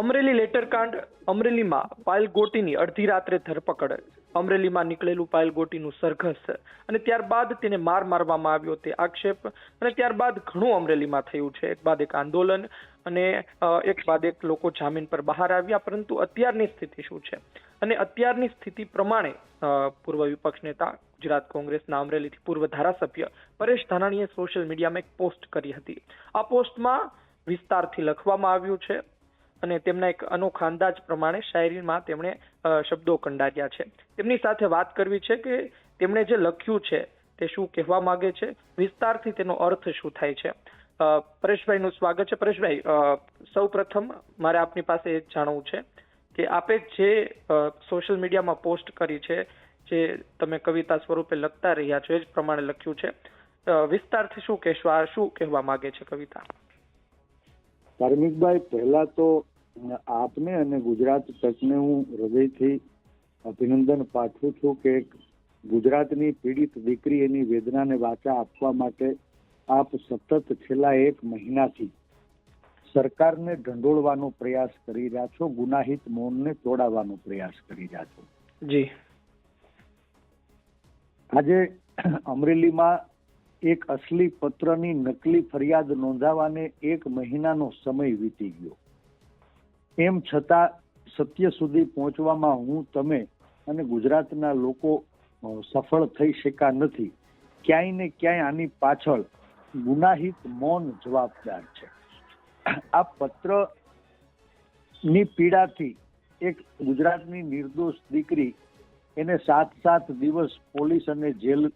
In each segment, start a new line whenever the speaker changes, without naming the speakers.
અમરેલી લેટરકાંડ અમરેલીમાં પાયલ ગોટીની અડધી રાત્રે ધરપકડ. અમરેલીમાં નીકળેલું પાયલ ગોટીનું સરઘસ અને ત્યારબાદ તેને માર મારવામાં આવ્યો તે આક્ષેપ અને ત્યારબાદ ઘણું અમરેલીમાં થયું છે. એક બાદ એક આંદોલન અને એક બાદ એક લોકો જામીન પર બહાર આવ્યા, પરંતુ અત્યારની સ્થિતિ શું છે? અને અત્યારની સ્થિતિ પ્રમાણે પૂર્વ વિપક્ષ નેતા, ગુજરાત કોંગ્રેસના અમરેલીથી પૂર્વ ધારાસભ્ય પરેશ ધાનાણીએ સોશિયલ મીડિયામાં એક પોસ્ટ કરી હતી. આ પોસ્ટમાં વિસ્તારથી લખવામાં આવ્યું છે અને તેમના એક અનોખા અંદાજ પ્રમાણે શાયરીમાં તેમણે શબ્દો કંડાર્યા છે. તેમની સાથે વાત કરવી છે કે તેમણે જે લખ્યું છે તે શું કહેવા માગે છે? વિસ્તારથી તેનો અર્થ શું થાય છે? પરેશભાઈનું સ્વાગત છે. પરેશભાઈ સૌ પ્રથમ મારે આપની પાસે એ જાણવું છે કે આપે જે સોશિયલ મીડિયામાં પોસ્ટ કરી છે, જે તમે કવિતા સ્વરૂપે લખતા રહ્યા છો, એ જ પ્રમાણે લખ્યું છે. વિસ્તારથી શું કહેશો? શું કહેવા માંગે છે કવિતા?
ધાર્મિકભાઈ પહેલા તો આપને અને ગુજરાત તકને હું હૃદયથી અભિનંદન પાઠવું છું કે ગુજરાતની પીડિત દીકરી એની વેદનાને વાચા આપવા માટે આપ સતત છેલ્લા એક મહિનાથી સરકારને ઢંઢોળવાનો પ્રયાસ કરી રહ્યા છો ગુનાહિત મૌનને તોડાવવાનો પ્રયાસ કરી રહ્યા છો.
જી.
આજે અમરેલીમાં એક અસલી પત્રની નકલી ફરિયાદ નોંધાવાને એક મહિનાનો સમય વીતી ગયો. એમ છતાં સત્ય સુધી પહોંચવામાં હું તમે અને ગુજરાતના લોકો સફળ થઈ શક્યા નથી. ક્યાંય ને ક્યાંય આની પાછળ ગુનાહિત મૌન જવાબદાર છે. આ પત્રની પીડાથી એક ગુજરાતની નિર્દોષ દીકરી એને સાત સાત દિવસ પોલીસ અને જેલમાં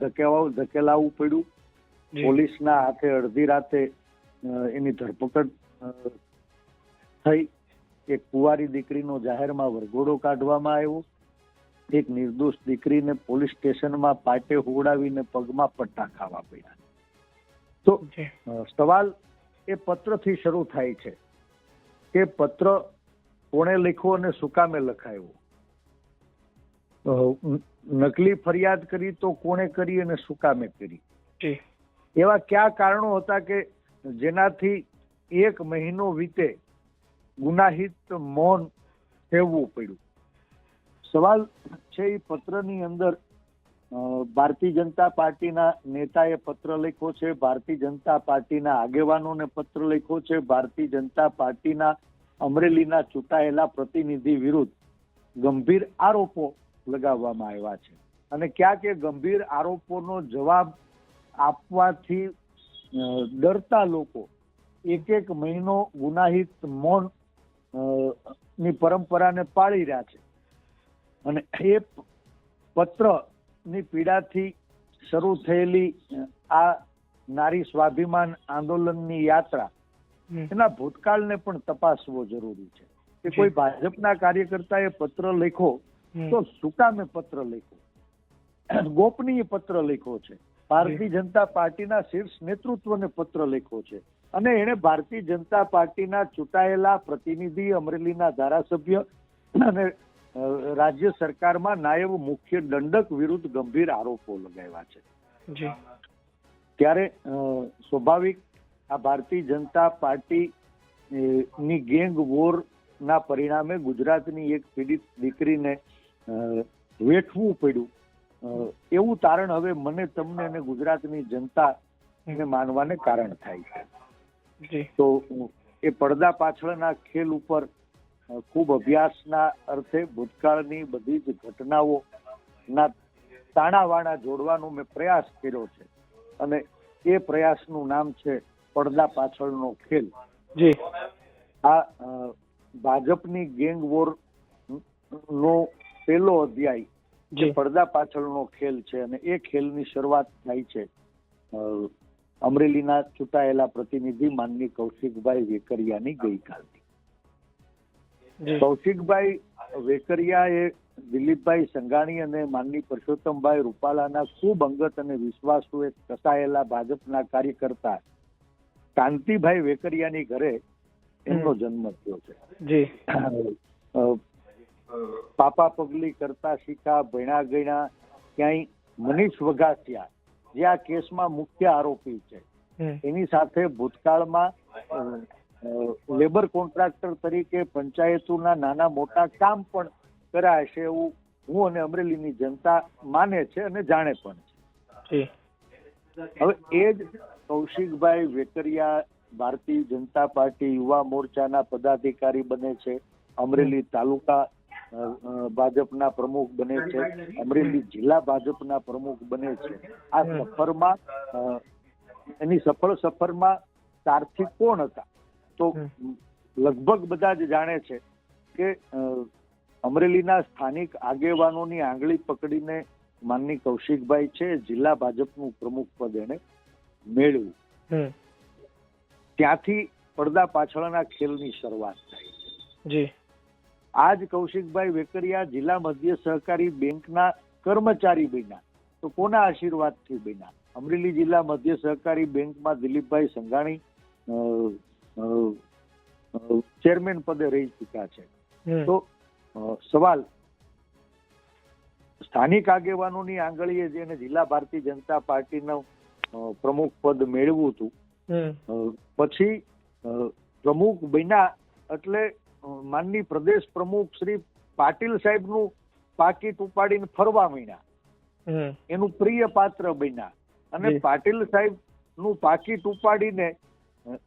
ધકેલાવું પડ્યું. પોલીસના હાથે અડધી રાતે એની ધરપકડ થઈ. એક કુંવારી દીકરીનો જાહેરમાં વરઘોડો કાઢવામાં આવ્યો. એક નિર્દોષ દીકરીને પોલીસ સ્ટેશનમાં પાટે હોડાવીને પગમાં પટ્ટા ખાવા પડ્યા. તો સવાલ એ પત્રથી શરૂ થાય છે કે પત્ર કોણે લખ્યો અને સુકામે લખાયો? નકલી ફરિયાદ કરી તો કોણે કરી અને સુકામે કરી? એવા કયા કારણો હતા કે જેનાથી એક મહિનો વીતે ગુનાહિત મૌન સેવવું પડ્યું. સવાલ છે એ પત્રની અંદર ભારતીય જનતા પાર્ટીના નેતાએ પત્ર લખ્યો છે, ભારતીય જનતા પાર્ટીના આગેવાનોને પત્ર લખ્યો છે, ભારતીય જનતા પાર્ટીના અમરેલીના ચૂંટાયેલા પ્રતિનિધિ વિરુદ્ધ ગંભીર આરોપો લગાવવામાં આવ્યા છે. અને ક્યાંક એ ગંભીર આરોપોનો જવાબ આપવાથી ડરતા લોકો એક એક મહિનો ગુનાહિત મૌનની પરંપરાને પાળી રહ્યા છે. અને એ પત્રની પીડાથી શરૂ થયેલી આ નારી સ્વાભિમાન આંદોલનની યાત્રા. એના ભૂતકાળને પણ તપાસવો જરૂરી છે. કે કોઈ ભાજપના કાર્યકર્તાએ પત્ર લખ્યો તો સુકામે પત્ર લખ્યો? ગોપનીય પત્ર લખ્યો છે. ભારતીય જનતા પાર્ટીના શીર્ષ નેતૃત્વને પત્ર લખ્યો છે. અને એણે ભારતીય જનતા પાર્ટીના ચૂંટાયેલા પ્રતિનિધિ અમરેલીના ધારાસભ્ય અને રાજ્ય સરકારમાં નાયબ મુખ્ય દંડક વિરુદ્ધ ગંભીર આરોપો લગાવ્યા છે. ત્યારે સ્વાભાવિક આ ભારતીય જનતા પાર્ટી ની ગેંગ વોર ના પરિણામે ગુજરાતની એક પીડિત દીકરીને વેઠવું પડ્યું. એવું તારણ હવે મને તમને અને ગુજરાતની જનતા એને માનવાને કારણ થાય છે. તો એ પડદા પાછળના ખેલ ઉપર ખૂબ અભ્યાસના અર્થે ભૂતકાળની બધી જ ઘટનાઓ ના તાણાવાણા જોડવાનો મેં પ્રયાસ કર્યો છે. અને એ પ્રયાસનું નામ છે પડદા પાછળનો ખેલ.
જી.
આ ભાજપની ગેંગ વોર નો પહેલો અધ્યાય
જી
પડદા પાછળનો ખેલ છે અને એ ખેલની શરૂઆત થાય છે. અમરેલીના ચૂંટાયેલા પ્રતિનિધિ માનની કૌશિકભાઈ વેકરિયાની ગઈકાલથી. કૌશિકભાઈ વેકરિયા એ દિલીપભાઈ સંઘાણી અને માનની પરસોત્તમભાઈ રૂપાલાના ખૂબ અંગત અને વિશ્વાસુ એક કસાયેલા ભાજપના કાર્યકર્તા કાંતિભાઈ વેકરિયાની ઘરે એમનો જન્મ થયો છે. પાપા પગલી કરતા શીખા ભણ્યા ગણ્યા ક્યાંય મનીષ વઘાસિયા જે આ કેસમાં મુખ્ય આરોપી છે. એની સાથે ભૂતકાળમાં લેબર કોન્ટ્રાક્ટર તરીકે પંચાયતોના નાના મોટા કામ પણ કર્યા હશે એવું હું અને અમરેલીની જનતા માને છે અને જાણે પણ છે. હવે એ જ કૌશિકભાઈ વેકરિયા ભારતીય જનતા પાર્ટી યુવા મોરચાના પદાધિકારી બને છે અમરેલી તાલુકા ભાજપના પ્રમુખ બને છે અમરેલી જિલ્લા ભાજપના પ્રમુખ બને છે. આ સફરમાં એની સફળ સફરમાં સારથી કોણ હતા? તો લગભગ બધા જ જાણે છે કે અમરેલીના સ્થાનિક આગેવાનોની આંગળી પકડીને માનની કૌશિકભાઈ છે જિલ્લા ભાજપનું પ્રમુખ પદ એને મેળવ્યું. ત્યાંથી પડદા પાછળના ખેલની શરૂઆત થાય છે.
જી
આજ કૌશિકભાઈ વેકરિયા જિલ્લા મધ્ય સહકારી બેંકના કર્મચારી બન્યા. તો કોના આશીર્વાદથી બન્યા? અમરેલી જિલ્લા મધ્ય સહકારી બેંકમાં દિલીપભાઈ સંઘાણી ચેરમેન પદે રહી ચૂક્યા છે. તો સવાલ. સ્થાનિક આગેવાનોની આંગળીએ જેને જિલ્લા ભારતીય જનતા પાર્ટીનું પ્રમુખ પદ મેળવ્યું હતું. પછી પ્રમુખ બન્યા એટલે માનની પ્રદેશ પ્રમુખ શ્રી પાટીલ સાહેબનું પાકીટ ઉપાડીને ફરવા
મીણ્યા
એનું પ્રિય પાત્ર બન્યા. અને પાટીલ સાહેબનું પાકીટ ઉપાડીને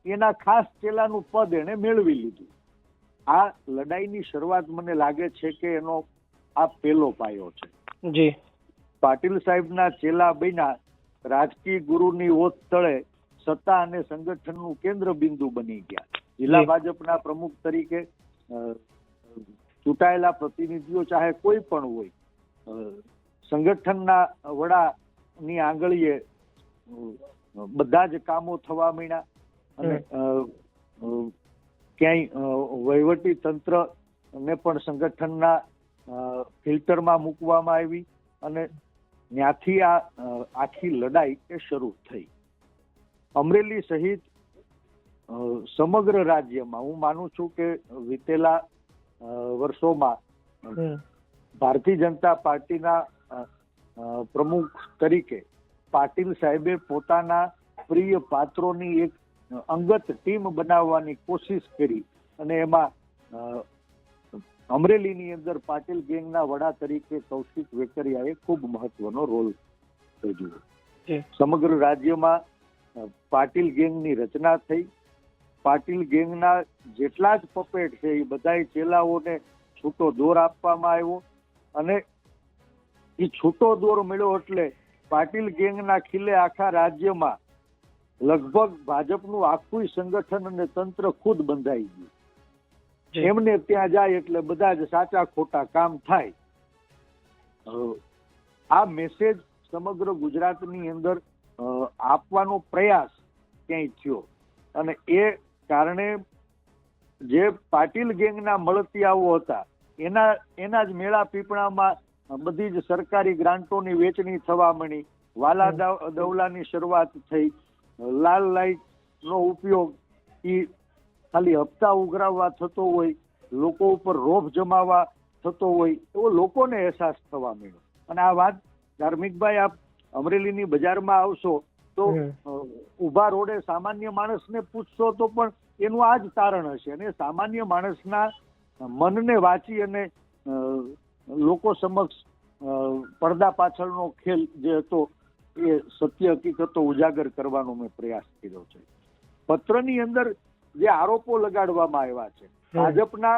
એના ખાસ ચેલાનું પદ એને મેળવી લીધું. આ લડાઈની શરૂઆત મને લાગે છે કે એનો આ પેલો પાયો છે.
જી.
પાટીલ સાહેબના ચેલા બન્યા રાજકીય ગુરુની ઓત તળે સત્તા અને સંગઠનનું કેન્દ્ર બિંદુ બની ગયા. જિલ્લા. ભાજપના પ્રમુખ તરીકે ચૂંટાયેલા પ્રતિનિધિઓ ચાહે કોઈ પણ હોય સંગઠનના વડાની આંગળીએ બધા જ કામો થવા માંડ્યા અને ક્યાંય વહીવટી તંત્ર ને પણ સંગઠનના ફિલ્ટરમાં મૂકવામાં આવી અને ત્યાંથી આ આખી લડાઈ એ શરૂ થઈ. અમરેલી સહિત સમગ્ર રાજ્યમાં. હું માનું છું કે વીતેલા વર્ષોમાં ભારતીય જનતા પાર્ટીના પ્રમુખ તરીકે પાટીલ સાહેબે પોતાના પ્રિય પાત્રોની એક અંગત ટીમ બનાવવાની કોશિશ કરી અને એમાં અમરેલીની અંદર પાટીલ ગેંગના વડા તરીકે કૌશિક વેકરિયાએ ખૂબ મહત્વનો રોલ ભજવ્યો. સમગ્ર રાજ્યમાં પાટીલ ગેંગની રચના થઈ પાટીલ ગેંગના જેટલા જ પપેટ છે એ બધાય ચેલાઓને છૂટો દોર આપવામાં આવ્યો અને એ છૂટો દોર મળ્યો એટલે પાટીલ ગેંગના ખીલે આખા રાજ્યમાં લગભગ ભાજપનું આખું સંગઠન અને તંત્ર ખુદ બંધાઈ ગયું. એમને ત્યાં જાય એટલે બધા જ સાચા ખોટા કામ થાય. આ મેસેજ સમગ્ર ગુજરાતની અંદર આપવાનો પ્રયાસ ક્યાંય થયો? અને એ કારણે જે પાટીલ ગેંગના મળતિયાઓ હતા એના એના જ મેળા પીપળામાં બધી જ સરકારી ગ્રાન્ટોની વેચણી થવા મળી વાલા દવ- દવલાની શરૂઆત થઈ લાલ લાઈટ નો ઉપયોગ એ ખાલી હપ્તા ઉઘરાવવા થતો હોય લોકો ઉપર રોફ જમાવવા થતો હોય એવો લોકોને અહેસાસ થવા મળ્યો અને આ વાત ધાર્મિકભાઈ આપ અમરેલીની બજારમાં આવશો તો. ઊભા રોડે સામાન્ય માણસને પૂછશો તો પણ એનું આ જ તારણ હશે. અને સામાન્ય માણસના મનને વાંચી અને લોકો સમક્ષ પડદા પાછળનો ખેલ જે હતો એ સત્ય હકીકતો ઉજાગર કરવાનો મેં પ્રયાસ કર્યો છે. પત્રની અંદર જે આરોપો લગાડવામાં આવ્યા છે. ભાજપના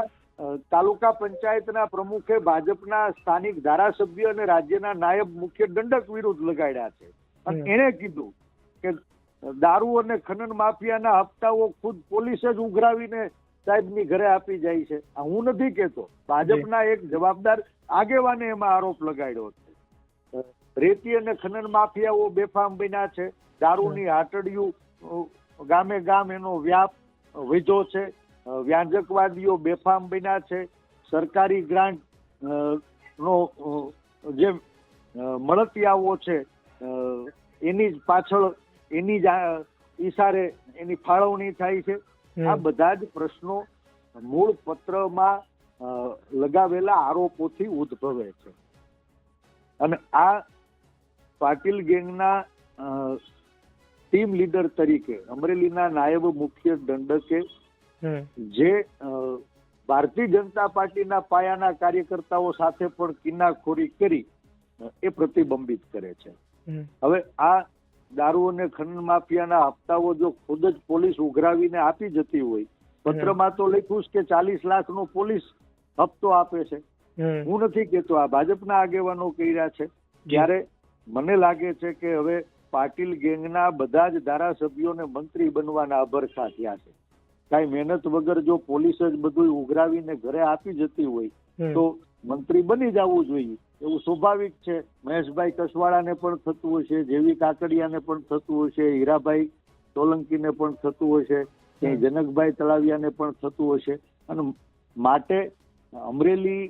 તાલુકા પંચાયતના પ્રમુખે ભાજપના સ્થાનિક ધારાસભ્ય અને રાજ્યના નાયબ મુખ્ય દંડક વિરુદ્ધ લગાડ્યા છે. અને. એણે કીધું દારૂ અને ખનન માફિયાના હપ્તાઓ ખુદ પોલીસે જ ઉઘરાવીને સાહેબની ઘરે આપી જાય છે. આ હું નથી કહેતો. ભાજપના એક જવાબદાર આગેવાને એમાં આરોપ લગાડ્યો છે. રેતી અને ખનન માફિયાઓ બેફામ બન્યા છે. દારૂની હાટડીયું ગામે ગામ એનો વ્યાપ વધ્યો છે. વ્યાંજકવાદીઓ બેફામ બન્યા છે. સરકારી ગ્રાન્ટ નો જે મળતિયાઓ છે એની જ પાછળ એની ઈશારે એની ફાળવણી થાય છે. આ બધા જ પ્રશ્નો મૂળ પત્રમાં લગાવેલા આરોપોથી ઉદ્ભવે છે. અને આ પાટીલ ગેંગના ટીમ લીડર તરીકે અમરેલીના નાયબ મુખ્ય દંડકે જે ભારતીય જનતા પાર્ટીના પાયાના કાર્યકર્તાઓ સાથે પણ કિન્નાખોરી કરી એ પ્રતિબંબિત કરે છે. હવે આ દારૂ અને ખનન માફિયાના હપ્તાઓ જો ખુદ જ પોલીસ ઉઘરાવીને આપી જતી હોય પત્રમાં તો લખ્યું કે ચાલીસ લાખનો પોલીસ હપ્તો આપે છે. હું નથી કહેતો આ ભાજપના આગેવાનો કર્યા છે. ત્યારે મને લાગે છે કે હવે પાટીલ ગેંગના બધા જ ધારાસભ્યોને મંત્રી બનવાના અભરખા થયા છે. કાંઈ મહેનત વગર જો પોલીસ જ બધું ઉઘરાવીને ઘરે આપી જતી હોય તો મંત્રી બની જવું જોઈએ. એવું સ્વાભાવિક છે. મહેશભાઈ કસવાળાને પણ થતું હશે જેવી કાકડિયાને પણ થતું હશે હીરાભાઈ સોલંકીને પણ થતું હશે ક્યાંય જનકભાઈ તળાવિયાને પણ થતું હશે. અને માટે અમરેલી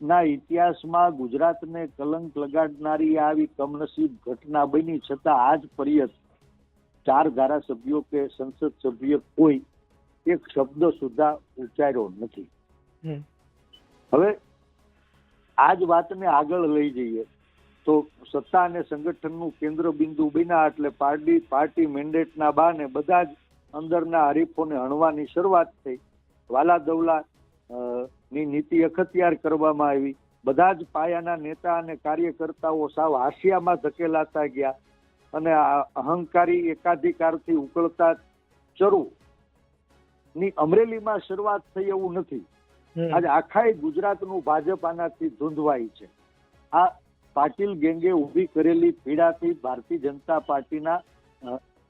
ના ઇતિહાસમાં ગુજરાતને કલંક લગાડનારી આવી કમનસીબ ઘટના બની છતાં આજ પર્યત ચાર ધારાસભ્યો કે સંસદ સભ્ય કોઈ એક શબ્દ સુધા ઉચ્ચાર્યો નથી. હવે આ જ વાતને આગળ લઈ જઈએ. તો સત્તા અને સંગઠનનું કેન્દ્ર બિંદુ બન્યા એટલે પાર્ટી પાર્ટી મેન્ડેટના બાને બધા જ અંદરના હરીફોને હણવાની શરૂઆત થઈ. વાલા દવલા ની નીતિ અખત્યાર કરવામાં આવી. બધા જ પાયાના નેતા અને કાર્યકર્તાઓ સાવ હાશિયામાં ધકેલાતા ગયા અને અહંકારી એકાધિકારથી ઉકળતા ચરુ. ની અમરેલીમાં શરૂઆત થઈ એવું નથી. આજે આખા ગુજરાતનું ભાજપ આનાથી ધૂંધવાય છે. આ પાટીલ ગેંગે ઊભી કરેલી પીડાથી ભારતીય જનતા પાર્ટીના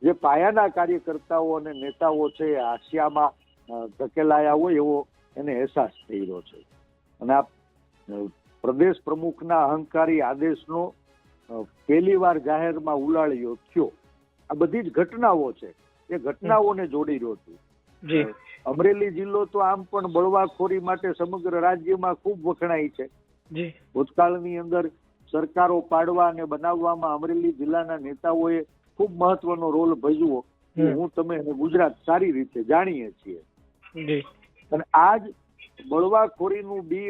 જે પાયાના કાર્યકર્તાઓ અને નેતાઓ છે એ હાશિયામાં ધકેલાયા હોય એવો એને અહેસાસ થઈ રહ્યો છે. અને આ પ્રદેશ પ્રમુખના અહંકારી આદેશનો પહેલી વાર જાહેરમાં ઉલાળ્યો થયો. આ બધી જ ઘટનાઓ છે. એ ઘટનાઓને જોડી રહ્યો છું. અમરેલી જિલ્લો તો આમ પણ બળવાખોરી માટે સમગ્ર રાજ્યમાં ખૂબ વખણાય છે. ભૂતકાળની અંદર સરકારો પાડવા અને બનાવવામાં અમરેલી જિલ્લાના નેતાઓએ ખૂબ મહત્વનો રોલ ભજવો હું તમે ગુજરાત સારી રીતે જાણીએ છીએ. અને આજ બળવાખોરીનું બી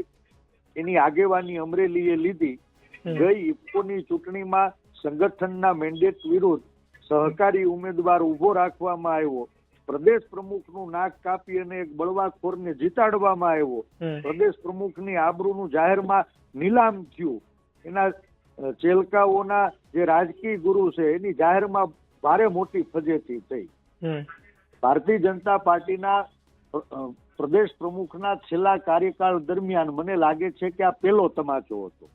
એની આગેવાની અમરેલીએ લીધી. ગઈ ઇફકોની ચૂંટણીમાં સંગઠનના મેન્ડેટ વિરુદ્ધ સહકારી ઉમેદવાર ઊભો રાખવામાં આવ્યો. પ્રદેશ પ્રમુખનું નાક કાપી અને એક બળવાખોરને જીતાડવામાં આવ્યો. પ્રદેશ પ્રમુખની આબરૂનું જાહેરમાં નીલામ થયું. એના ચેલકાઓના જે રાજકીય ગુરુ છે એની જાહેરમાં ભારે મોટી ફજેતી થઈ. ભારતીય જનતા પાર્ટીના પ્રદેશ પ્રમુખના છેલ્લા કાર્યકાળ દરમિયાન મને લાગે છે કે આ પેલો તમાચો હતો.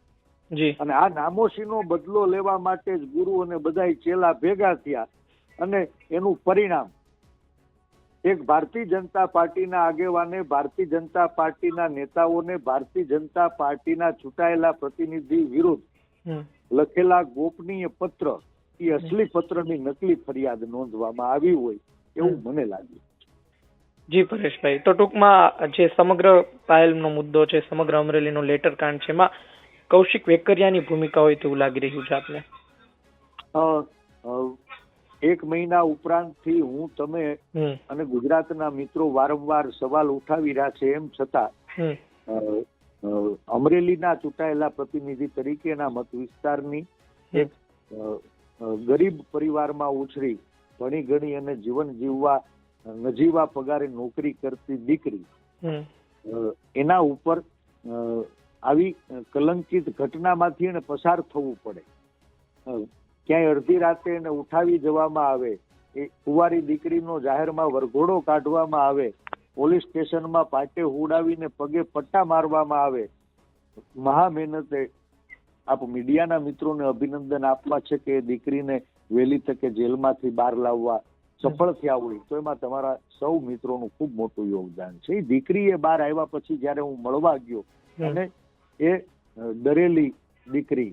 અને આ નામોશીનો બદલો લેવા માટે જ ગુરુ અને બધા ચેલા ભેગા થયા. અને એનું પરિણામ એક ભારતીય જનતા પાર્ટીના આગેવાને ભારતીય જનતા પાર્ટીના નેતાઓને ભારતીય જનતા પાર્ટીના ચૂંટાયેલા પ્રતિનિધિ વિરુદ્ધ લખેલા ગોપનીય પત્ર એ અસલી પત્રની નકલી ફરિયાદ નોંધવામાં આવી હોય એવું મને લાગ્યું
જી પરેશભાઈ તો ટૂંકમાં જે સમગ્ર પાયલનો મુદ્દો છે સમગ્ર અમરેલીનો લેટર કાંડ છે એમાં કૌશિક વેકરિયાની ભૂમિકા હોય તેવું લાગી રહ્યું છે આપને?
એક મહિના ઉપરાંતથી હું તમે અને ગુજરાતના મિત્રો વારંવાર સવાલ ઉઠાવી રહ્યા છે એમ છતાં અમરેલીના ચૂંટાયેલા પ્રતિનિધિ તરીકેના મત વિસ્તારની એક ગરીબ પરિવારમાં ઉછરી ભણી ગણી અને જીવન જીવવા નજીવા પગારે નોકરી કરતી દીકરી એના ઉપર આવી કલંકિત ઘટનામાંથી એને પસાર થવું પડે. ક્યાંય અડધી રાતે એને ઉઠાવી જવામાં આવે એ કુંવારી દીકરીનો જાહેરમાં વરઘોડો કાઢવામાં આવે પોલીસ સ્ટેશનમાં પાટે ઉડાવીને પગે પટ્ટા મારવામાં આવે. મહા મહેનતે આપ મીડિયાના મિત્રોને અભિનંદન આપવા છે કે દીકરીને વહેલી તકે જેલમાંથી બહાર લાવવા સફળ થયા હોય તો એમાં તમારા સૌ મિત્રોનું ખૂબ મોટું યોગદાન છે. એ દીકરીએ બહાર આવ્યા પછી જ્યારે હું મળવા ગયો અને એ ડરેલી દીકરી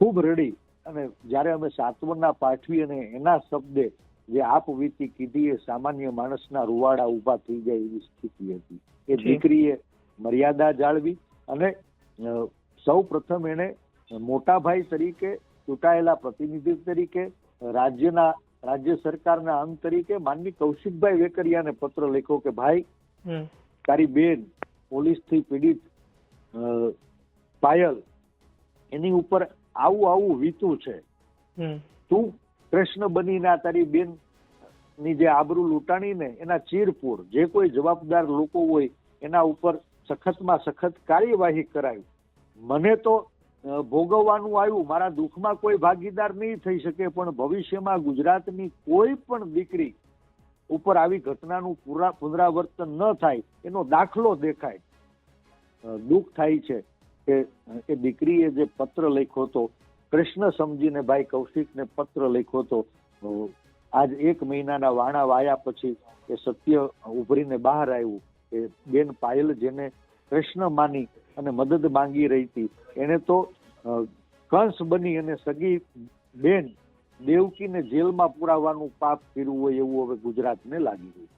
ખૂબ રડી અને જ્યારે અમે સાંત્વના પાઠવી અને એના શબ્દે જે આપ વીતી કીધી એ સામાન્ય માણસના રૂવાડા ઊભા થઈ જાય એવી સ્થિતિ હતી એ. દીકરીએ મર્યાદા જાળવી અને સૌ પ્રથમ એને મોટા ભાઈ તરીકે ચૂંટાયેલા પ્રતિનિધિ તરીકે રાજ્યના રાજ્ય સરકારના અંગ તરીકે માનની કૌશિકભાઈ વેકરિયાને પત્ર લખ્યો કે ભાઈ તારી બેન પોલીસથી પીડિત પાયલ એની ઉપર આવું આવું વીતું છે. તું કૃષ્ણ બનીને આ તારી બેનની જે આબરૂ લૂંટાણી ને એના ચીરપુર જે કોઈ જવાબદાર લોકો હોય એના ઉપર સખતમાં સખત કાર્યવાહી કરાવી. મને તો ભોગવવાનું આવ્યું. મારા દુઃખમાં કોઈ ભાગીદાર નહીં થઈ શકે પણ ભવિષ્યમાં ગુજરાતની કોઈ પણ દીકરી ઉપર આવી ઘટનાનું પુરા પુનરાવર્તન ન થાય એનો દાખલો દેખાય. દુઃખ થાય છે. કે, એ દીકરીએ જે પત્ર લખ્યો હતો, કૃષ્ણ સમજીને ભાઈ કૌશિકને પત્ર લખ્યો હતો આજ એક મહિનાના વાણા વાયા પછી એ સત્ય ઉભરીને બહાર આવ્યું. કે બેન પાયલ જેને કૃષ્ણ માની અને મદદ માંગી રહી હતી, એને તો કંસ બની અને સગી બેન દેવકીને જેલમાં પુરાવાનું પાપ કર્યું હોય એવું હવે ગુજરાતને લાગી રહ્યું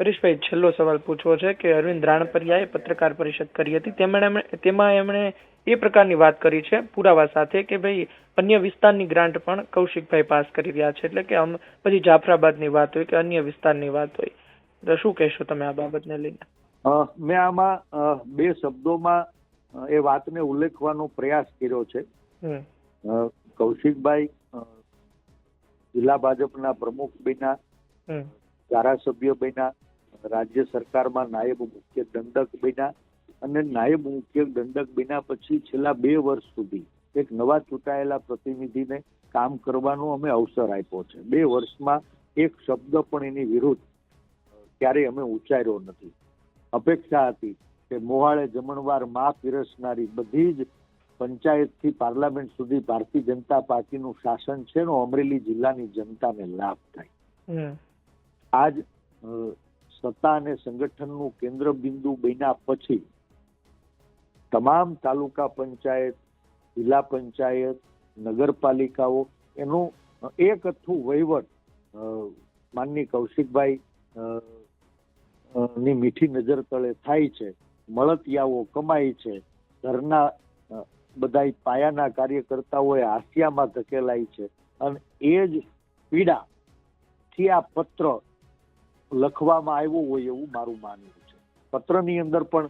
પરેશભાઈ છેલ્લો સવાલ પૂછવો છે કે અરવિંદ રાણપરિયાએ પત્રકાર પરિષદ કરી હતી. તેમાં તેમાં એમણે એ પ્રકારની વાત કરી છે પુરાવા સાથે કે ભાઈ અન્ય વિસ્તારની ગ્રાન્ટ પણ કૌશિકભાઈ પાસ કરી રહ્યા છે. એટલે કે આમ પછી જાફરાબાદની વાત હોય કે અન્ય વિસ્તારની વાત હોય. તો શું કહેશો તમે આ બાબતને લઈને?
મેં આમાં બે શબ્દોમાં એ વાતને ઉલ્લેખવાનો પ્રયાસ કર્યો છે. કૌશિકભાઈ જિલ્લા ભાજપના પ્રમુખ બન્યા ધારાસભ્ય બન્યા રાજ્ય સરકારમાં નાયબ મુખ્ય દંડક બન્યા અને નાયબ મુખ્ય દંડક બન્યા પછી છેલ્લા બે વર્ષ સુધી એક નવા ચૂંટાયેલા પ્રતિનિધિને કામ કરવાનો અમે અવસર આપ્યો છે. બે વર્ષમાં એક શબ્દ પણ એની વિરુદ્ધ ક્યારેય અમે ઉચ્ચાર્યો નથી. અપેક્ષા હતી કે મોહાળે જમણવારમાં પીરસનારી બધી જ પંચાયતથી પાર્લામેન્ટ સુધી ભારતીય જનતા પાર્ટીનું શાસન છે એનો અમરેલી જિલ્લાની જનતાને લાભ થાય. આજ સત્તા અને સંગઠનનું કેન્દ્ર બિંદુ બન્યા પછી તમામ તાલુકા પંચાયત, જિલ્લા પંચાયત, નગરપાલિકાઓ એનું એક અથું વહીવટ માનની કૌશિકભાઈ ની મીઠી નજર તળે થાય છે, મળતિયાઓ કમાય છે ઘરના બધા પાયાના કાર્યકર્તાઓએ હાસ્યામાં ધકેલાય છે, અને એ જ પીડા થી આ પત્ર લખવામાં આવ્યો હોય એવું મારું માનવું છે. પત્રની અંદર પણ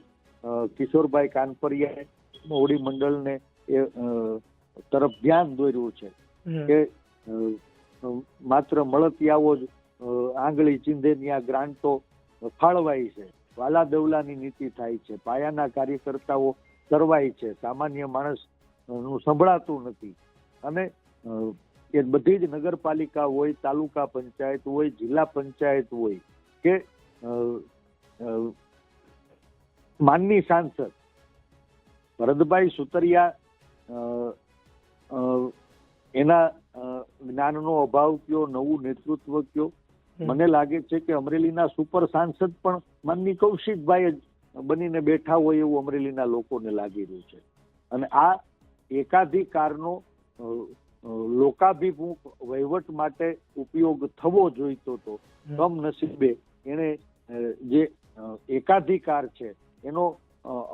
કિશોરભાઈ કાનપરિયાએ મોવડી મંડળને એ તરફ ધ્યાન દોર્યું છે કે માત્ર મળતિયાઓ જ આંગળી ચીંધેની આ ગ્રાન્ટો ફાળવાય છે. વાલા દવલાની નીતિ થાય છે. પાયાના કાર્યકર્તાઓ કરવાય છે. સામાન્ય માણસનું સંભળાતું નથી. અને એ બધી જ નગરપાલિકા હોય તાલુકા પંચાયત હોય જિલ્લા પંચાયત હોય કે માનની સાંસદ ભરતભાઈ સુતરિયા એના જ્ઞાનનો અભાવ કયો નવું નેતૃત્વ કયો? મને લાગે છે કે અમરેલીના સુપર સાંસદ પણ માનની કૌશિકભાઈ જ બનીને બેઠા હોય એવું અમરેલીના લોકોને લાગી રહ્યું છે. અને આ એકાધિકારનો લોકાભિમુખ વહીવટ માટે ઉપયોગ થવો જોઈતો હતો કમનસીબે એને જે એકાધિકાર છે એનો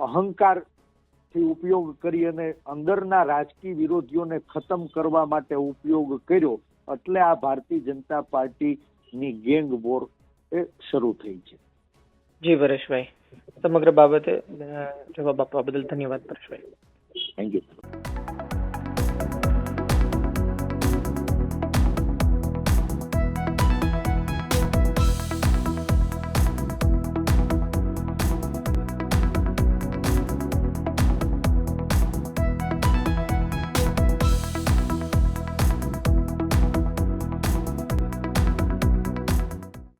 અહંકારથી ઉપયોગ કરી અને અંદરના રાજકીય વિરોધીઓને ખતમ કરવા માટે ઉપયોગ કર્યો એટલે આ ભારતીય જનતા પાર્ટીની ગેંગ વોર એ શરૂ થઈ છે.
જી પરેશભાઈ સમગ્ર બાબતે જવાબ આપવા બદલ ધન્યવાદ પરેશભાઈ
થેન્ક યુ